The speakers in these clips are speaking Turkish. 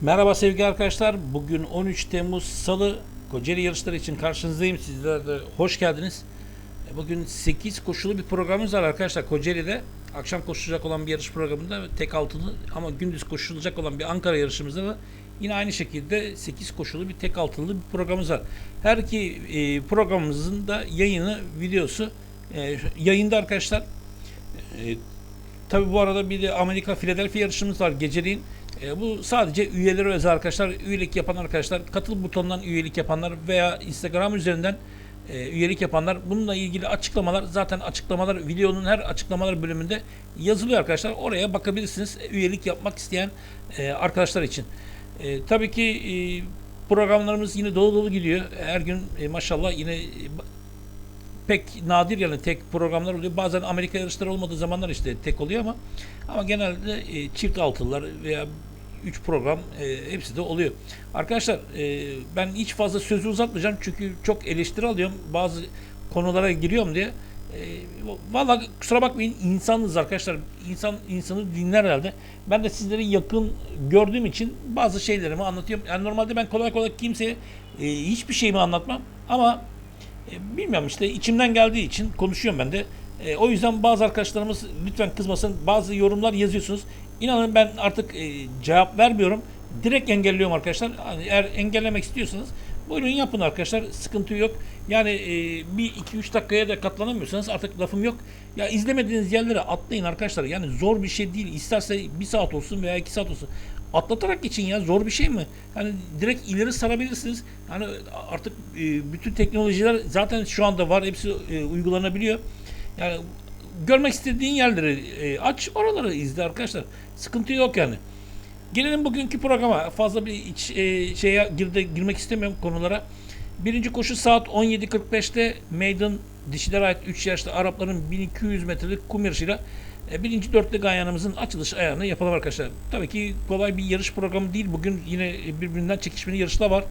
Merhaba sevgili arkadaşlar. Bugün 13 Temmuz Salı Kocaeli yarışları için karşınızdayım. Sizler de hoş geldiniz. E, Bugün 8 koşulu bir programımız var arkadaşlar Kocaeli'de. Akşam koşulacak olan bir yarış programında tek altılı ama gündüz koşulacak olan bir Ankara yarışımızda da yine aynı şekilde 8 koşulu bir tek altılı bir programımız var. Her iki e, programımızın da yayını, videosu e, yayında arkadaşlar. Tabi bu arada bir de Amerika Philadelphia yarışımız var geceliğin. E, bu sadece üyelere özel arkadaşlar. Üyelik yapan arkadaşlar, katıl butonundan üyelik yapanlar veya Instagram üzerinden e, üyelik yapanlar. Bununla ilgili açıklamalar zaten açıklamalar videonun her açıklamalar bölümünde yazılıyor arkadaşlar. Oraya bakabilirsiniz e, üyelik yapmak isteyen e, arkadaşlar için. E, tabii ki e, programlarımız yine dolu dolu gidiyor. Her gün e, maşallah yine e, pek nadir yani tek programlar oluyor. Bazen Amerika yarışları olmadığı zamanlar işte tek oluyor ama ama genelde e, çift altılılar veya 3 program e, hepsi de oluyor. Arkadaşlar e, ben hiç fazla sözü uzatmayacağım çünkü çok eleştiri alıyorum. Bazı konulara giriyorum diye. E, Valla kusura bakmayın insanız arkadaşlar. İnsan insanı dinler herhalde. Ben de sizleri yakın gördüğüm için bazı şeylerimi anlatıyorum. Yani normalde ben kolay kolay kimseye e, hiçbir şeyimi anlatmam ama e, bilmiyorum işte içimden geldiği için konuşuyorum ben de. E, o yüzden bazı arkadaşlarımız lütfen kızmasın. Bazı yorumlar yazıyorsunuz. İnanın ben artık e, cevap vermiyorum. Direkt engelliyorum arkadaşlar. Hani eğer engellemek istiyorsanız buyurun yapın arkadaşlar. Sıkıntı yok. Yani e, bir iki üç dakikaya da katlanamıyorsanız artık lafım yok. Ya izlemediğiniz yerlere atlayın arkadaşlar. Yani zor bir şey değil. İsterse bir saat olsun veya iki saat olsun atlatarak geçin ya zor bir şey mi? Hani direkt ileri sarabilirsiniz. Hani artık e, bütün teknolojiler zaten şu anda var. Hepsi e, uygulanabiliyor. Yani görmek istediğin yerleri e, aç oraları izle arkadaşlar. Sıkıntı yok yani. Gelelim bugünkü programa. Fazla bir iç e, şeye girde, girmek istemiyorum konulara. Birinci koşu saat 17.45'te Maiden dişilere ait 3 yaşlı Arapların 1200 metrelik kum yarışıyla e, birinci dörtlü ganyanımızın açılış ayağını yapalım arkadaşlar. Tabii ki kolay bir yarış programı değil. Bugün yine birbirinden çekişmeli yarışlar var.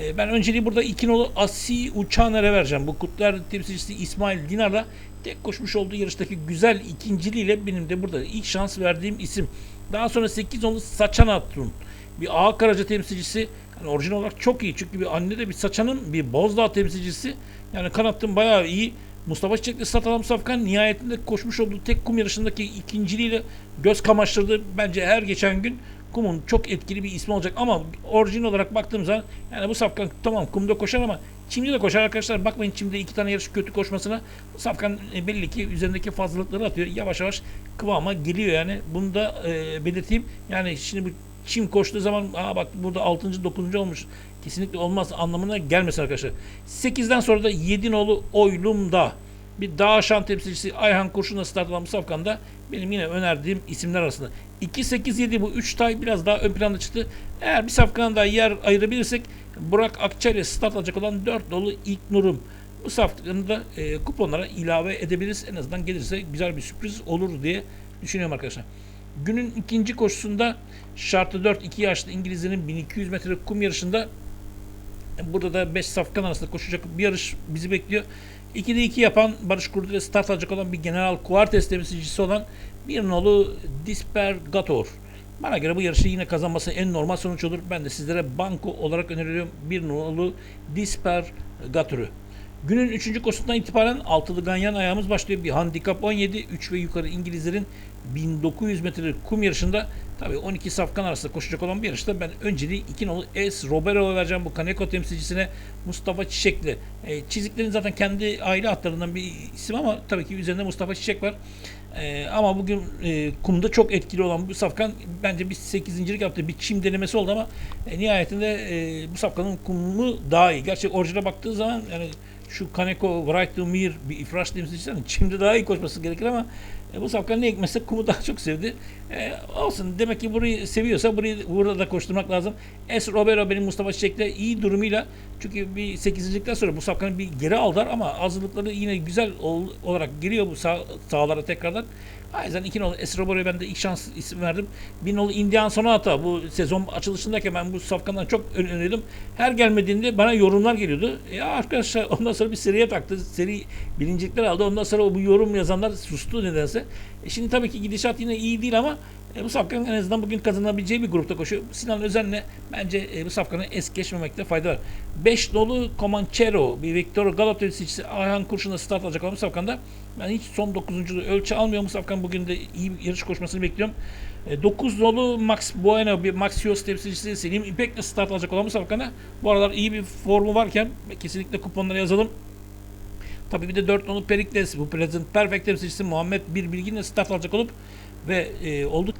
E, Ben önceliği burada iki nolu Asi Uçaner'e vereceğim. Bu Kutlar temsilcisi İsmail Dinar'la tek koşmuş olduğu yarıştaki güzel ikinciliğiyle benim de burada ilk şans verdiğim isim. Daha sonra 8 nolu Saçan Hatun. Bir A Karaca temsilcisi. Yani orijinal olarak çok iyi. Çünkü bir anne de bir Saçan'ın bir Bozdağ temsilcisi. Yani kanattın bayağı iyi. Mustafa Çiçekli Satalam Safkan nihayetinde koşmuş olduğu tek kum yarışındaki ikinciliğiyle göz kamaştırdı. Bence her geçen gün kumun çok etkili bir ismi olacak ama orijin olarak baktığım zaman yani bu Safkan tamam kumda koşar ama çimde de koşar arkadaşlar. Bakmayın çimde iki tane yarış kötü koşmasına. Bu Safkan e, belli ki üzerindeki fazlalıkları atıyor. Yavaş yavaş kıvama geliyor yani. Bunu da e, belirteyim. Yani şimdi bu çim koştuğu zaman aa bak burada 6. 9. olmuş. Kesinlikle olmaz anlamına gelmesin arkadaşlar. 8'den sonra da 7 nolu Oylum'da bir dağ şan temsilcisi Ayhan Kurşun'la start alan bu safkanda benim yine önerdiğim isimler arasında. 2-8-7 bu 3 tay biraz daha ön planda çıktı. Eğer bir safkana daha yer ayırabilirsek Burak Akçay ile start alacak olan 4 dolu ilk nurum. Bu safkanı da e, kuponlara ilave edebiliriz. En azından gelirse güzel bir sürpriz olur diye düşünüyorum arkadaşlar. Günün ikinci koşusunda şartı 4 2 yaşlı İngilizlerin 1200 metre kum yarışında Burada da 5 safkan arasında koşacak bir yarış bizi bekliyor. 2'de 2 yapan Barış Kurdile start alacak olan bir General Quartes temsilcisi olan bir nolu Dispergator. Bana göre bu yarışı yine kazanması en normal sonuç olur. Ben de sizlere banko olarak öneriyorum bir nolu Dispergator'u. Günün 3. koşusundan itibaren altılı ganyan ayağımız başlıyor. Bir handikap 17, 3 ve yukarı İngilizlerin 1900 metre kum yarışında tabii 12 safkan arasında koşacak olan bir yarışta ben önceliği 2 nolu S. Robero'ya vereceğim bu Kaneko temsilcisine Mustafa Çiçekli. E, çiziklerin zaten kendi aile hatlarından bir isim ama tabii ki üzerinde Mustafa Çiçek var. E, ama bugün e, kumda çok etkili olan bu safkan bence bir 8. yaptığı bir çim denemesi oldu ama e, nihayetinde e, bu safkanın kumu daha iyi. Gerçi orijine baktığı zaman yani şu Kaneko Bright to Mir bir ifraş temsilcisi şimdi daha iyi koşması gerekir ama e, bu safkan ne ekmezse kumu daha çok sevdi. E, olsun demek ki burayı seviyorsa burayı burada da koşturmak lazım. Es Robero benim Mustafa Çiçek'le iyi durumuyla çünkü bir 8.likten sonra bu safkanı bir geri aldılar ama hazırlıkları yine güzel ol, olarak giriyor bu sağ, sahalara tekrardan. O iki nolu Es Robero'ya ben de ilk şans isim verdim. Bir nolu Indian Sonata bu sezon açılışındayken ben bu safkandan çok öneriyordum. Her gelmediğinde bana yorumlar geliyordu. Ya arkadaşlar ondan sonra bir seriye taktı. Seri birincilikler aldı. Ondan sonra bu yorum yazanlar sustu nedense. E şimdi tabii ki gidişat yine iyi değil ama e, bu safkanın en azından bugün kazanabileceği bir grupta koşuyor. Sinan Özen'le bence e, bu safkanı es geçmemekte fayda var. 5 dolu Comanchero, bir Victor Galop temsilcisi Ayhan Kurşun'la start alacak olan bu safkanda ben hiç son 9. ölçü almıyorum bu safkan. Bugün de iyi bir yarış koşmasını bekliyorum. 9 dolu Max Bueno, bir Maxios temsilcisi Selim İpek'le start alacak olan bu safkanda bu aralar iyi bir formu varken kesinlikle kuponlara yazalım. Tabii bir de 4 nolu Perikles, bu Present Perfect temsilcisi Muhammed Bir Bilgin'le start alacak olup ve e, olduk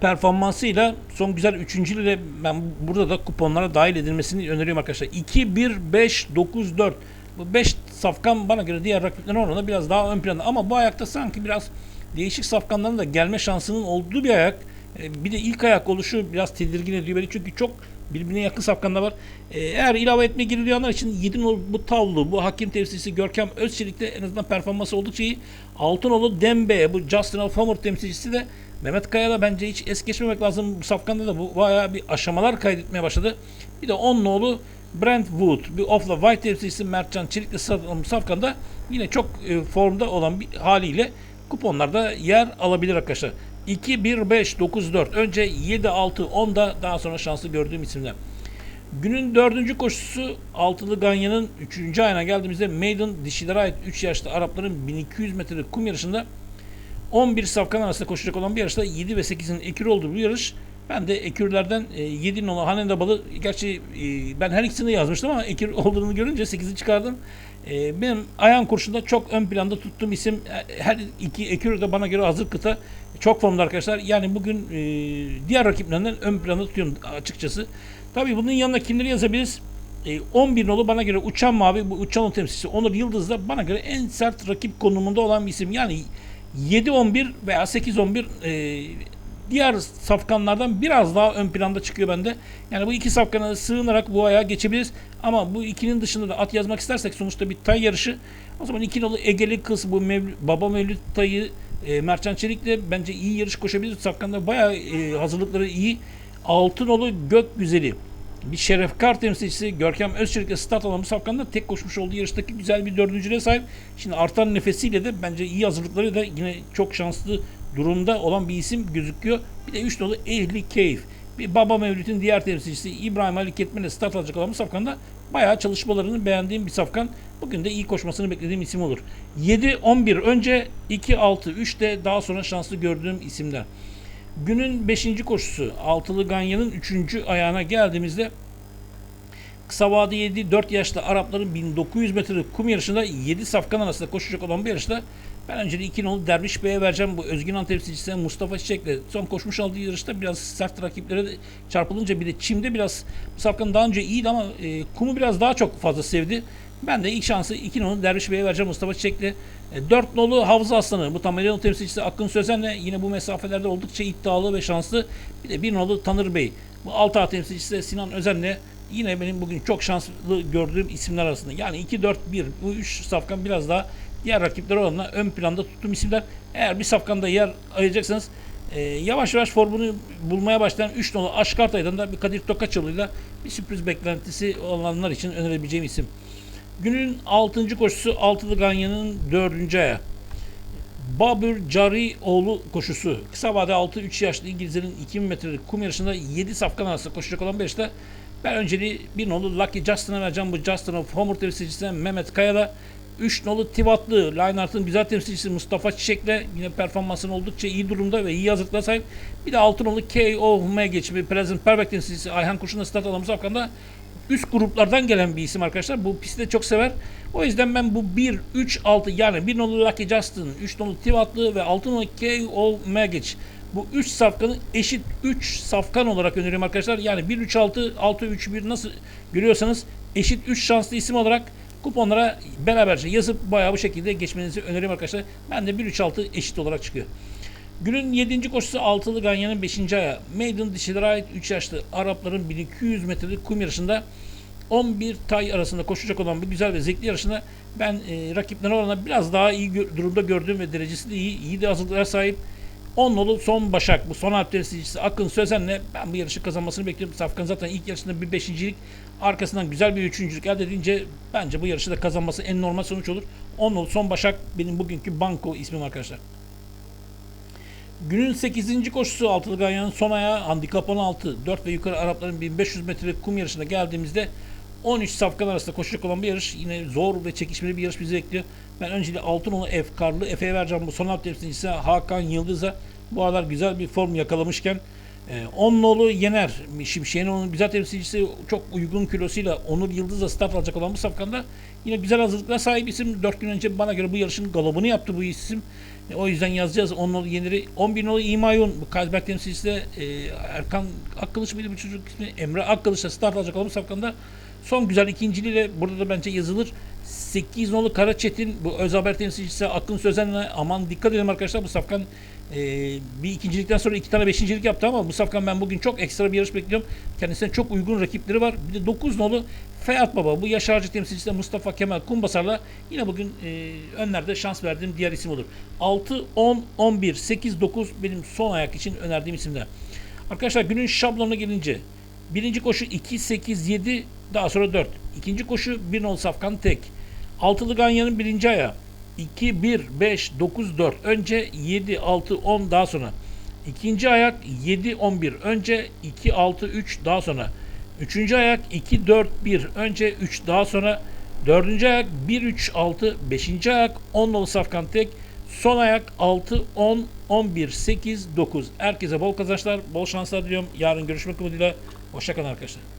performansıyla son güzel üçüncülüğüyle ben burada da kuponlara dahil edilmesini öneriyorum arkadaşlar. 2, 1, 5, 9, 4. Bu 5 safkan bana göre diğer rakiplerine oranla biraz daha ön planda. Ama bu ayakta sanki biraz değişik safkanların da gelme şansının olduğu bir ayak. E, bir de ilk ayak oluşu biraz tedirgin ediyor beni. Çünkü çok birbirine yakın safkanlar var. E, eğer ilave etme giriliyorlar için 7 nolu bu tavlu, bu hakim temsilcisi Görkem Özçelik'te en azından performansı oldukça iyi. Altınolu Dembe, bu Justin Alfamur temsilcisi de Mehmet Kaya'da bence hiç es geçmemek lazım. Bu safkanda da bu bayağı bir aşamalar kaydetmeye başladı. Bir de 10 nolu Brentwood, bir Ofla White temsilcisi Mertcan satılan safkanda yine çok e, formda olan bir haliyle kuponlarda yer alabilir arkadaşlar. 2, 1, 5, 9, 4. Önce 7, 6, 10'da daha sonra şanslı gördüğüm isimler. Günün dördüncü koşusu Altılı Ganyan'ın 3. ayına geldiğimizde Maiden dişilere ait 3 yaşlı Arapların 1200 metre kum yarışında 11 safkan arasında koşacak olan bir yarışta 7 ve 8'in ekür olduğu bir yarış. Ben de ekürlerden e, 7'nin olan Hanenda balı gerçi e, ben her ikisini yazmıştım ama ekür olduğunu görünce 8'i çıkardım. E, benim ayağın kurşunda çok ön planda tuttuğum isim e, her iki ekür de bana göre hazır kıta çok formda arkadaşlar. Yani bugün e, diğer rakiplerinden ön planda tutuyorum açıkçası. Tabii bunun yanına kimleri yazabiliriz? E, 11 nolu bana göre uçan mavi bu uçan o temsilcisi Onur Yıldız da bana göre en sert rakip konumunda olan bir isim. Yani 7-11 veya 8-11 e, diğer safkanlardan biraz daha ön planda çıkıyor bende. Yani bu iki safkana sığınarak bu ayağa geçebiliriz. Ama bu ikinin dışında da at yazmak istersek sonuçta bir tay yarışı. O zaman iki nolu Egeli kız bu Mevlü, Baba Mevlüt tayı e, Mertcan Çelik'le bence iyi yarış koşabilir. Safkanlar bayağı e, hazırlıkları iyi. Altınolu Gök Güzeli. Bir Şerefkar temsilcisi Görkem Özçelik'le start alan bu safkanda tek koşmuş olduğu yarıştaki güzel bir dördüncülüğe sahip. Şimdi artan nefesiyle de bence iyi hazırlıkları da yine çok şanslı durumda olan bir isim gözüküyor. Bir de 3 dolu Ehli Keyif. Bir Baba Mevlüt'ün diğer temsilcisi İbrahim Ali Ketmen'le start alacak olan bu safkanda bayağı çalışmalarını beğendiğim bir safkan. Bugün de iyi koşmasını beklediğim isim olur. 7-11 önce 2-6-3 de daha sonra şanslı gördüğüm isimler. Günün 5. koşusu Altılı Ganyan'ın 3. ayağına geldiğimizde kısa vade 7 4 yaşlı Arapların 1900 metre kum yarışında 7 safkan arasında koşacak olan bir yarışta ben önce 2 nolu Derviş Bey'e vereceğim. Bu Özgün temsilcisi Mustafa Çiçek'le son koşmuş olduğu yarışta biraz sert rakiplere de çarpılınca bir de çimde biraz bu safkan daha önce iyiydi ama e, kumu biraz daha çok fazla sevdi. Ben de ilk şansı 2 nolu Derviş Bey'e vereceğim Mustafa Çiçek'le. E, 4 nolu Havza Aslanı bu Tameryalı temsilcisi Akın Sözen'le yine bu mesafelerde oldukça iddialı ve şanslı. Bir de 1 nolu Tanır Bey. Bu 6 A temsilcisi de Sinan Özen'le yine benim bugün çok şanslı gördüğüm isimler arasında. Yani 2-4-1 bu 3 safkan biraz daha diğer rakipler oranla ön planda tuttuğum isimler. Eğer bir safkanda yer ayıracaksanız e, yavaş yavaş formunu bulmaya başlayan 3 nolu Aşkartay'dan da bir Kadir Tokaçalı'yla bir sürpriz beklentisi olanlar için önerebileceğim isim. Günün 6. koşusu Altılı Ganyan'ın 4. ayağı. Babür Cari oğlu koşusu. Kısa vade 6-3 yaşlı İngilizlerin 2000 metrelik kum yarışında 7 safkan arasında koşacak olan bir ben önceliği bir nolu Lucky Justin'a vereceğim. Bu Justin of Homer temsilcisi Mehmet Kaya'da 3 nolu Tivatlı, Lineart'ın güzel temsilcisi Mustafa Çiçek'le yine performansın oldukça iyi durumda ve iyi hazırlıkla sahip. Bir de 6 nolu KO geçimi Present Perfect temsilcisi Ayhan Kurşun'la start alan Afgan'da üst gruplardan gelen bir isim arkadaşlar. Bu pisti de çok sever. O yüzden ben bu 1, 3, 6 yani 1 nolu Lucky Justin, 3 nolu Tivatlı ve 6 nolu KO geç. Bu 3 safkanı eşit 3 safkan olarak öneriyorum arkadaşlar. Yani 1, 3, 6, 6, 3, 1 nasıl görüyorsanız eşit 3 şanslı isim olarak kuponlara beraberce yazıp bayağı bu şekilde geçmenizi öneririm arkadaşlar. Ben de 1-3-6 eşit olarak çıkıyor. Günün 7. koşusu Altılı Ganyan'ın 5. ayağı. Maiden dişilere ait 3 yaşlı Arapların 1200 metrelik kum yarışında 11 tay arasında koşacak olan bir güzel ve zevkli yarışında ben e, rakiplerine oranla biraz daha iyi gö- durumda gördüğüm ve derecesi de iyi, iyi de hazırlıklara sahip 10 nolu son Başak bu son harf temsilcisi Akın Sözen'le ben bu yarışı kazanmasını bekliyorum. Safkan zaten ilk yarışında bir beşincilik arkasından güzel bir üçüncülük elde edince bence bu yarışı da kazanması en normal sonuç olur. 10 nolu son Başak benim bugünkü banko ismim arkadaşlar. Günün 8. koşusu altılı ganyanın son ayağı handikap 16. 4 ve yukarı Arapların 1500 metre kum yarışına geldiğimizde 13 safkan arasında koşacak olan bir yarış. Yine zor ve çekişmeli bir yarış bizi bekliyor. Ben öncelikle Altınoğlu Efkarlı Efe'ye vereceğim bu son hafta temsilcisi Hakan Yıldız'a. Bu aralar güzel bir form yakalamışken e, Onnolu Yener, Şimşek'in onun güzel temsilcisi çok uygun kilosuyla Onur Yıldız'la start alacak olan bu safkanda yine güzel hazırlıklar sahip isim. 4 gün önce bana göre bu yarışın galabını yaptı bu isim. E, o yüzden yazacağız Onnolu Yener'i. 11 nolu İmayun, bu Kazberk temsilcisi de e, Erkan Akkılıç mıydı bu çocuk ismi? Emre Akkılıç'la start alacak olan bu safkanda son güzel ikinciliğiyle burada da bence yazılır. 8 nolu Karaçetin bu öz haber temsilcisi Akın Sözen'le aman dikkat edin arkadaşlar bu safkan e, bir ikincilikten sonra iki tane beşincilik yaptı ama bu safkan ben bugün çok ekstra bir yarış bekliyorum. Kendisine çok uygun rakipleri var. Bir de 9 nolu Feyat Baba bu yaş harcı temsilcisi Mustafa Kemal Kumbasar'la yine bugün e, önlerde şans verdiğim diğer isim olur. 6, 10, 11, 8, 9 benim son ayak için önerdiğim isimler. Arkadaşlar günün şablonuna gelince birinci koşu 2, 8, 7 daha sonra 4. İkinci koşu 1 nolu Safkan tek. Altılı Ganyan'ın birinci ayağı. 2, 1, 5, 9, 4. Önce 7, 6, 10 daha sonra. İkinci ayak 7, 11. Önce 2, 6, 3 daha sonra. Üçüncü ayak 2, 4, 1. Önce 3 daha sonra. Dördüncü ayak 1, 3, 6. Beşinci ayak 10 nolu Safkan tek. Son ayak 6, 10, 11, 8, 9. Herkese bol kazançlar, bol şanslar diliyorum. Yarın görüşmek umuduyla. Hoşçakalın arkadaşlar.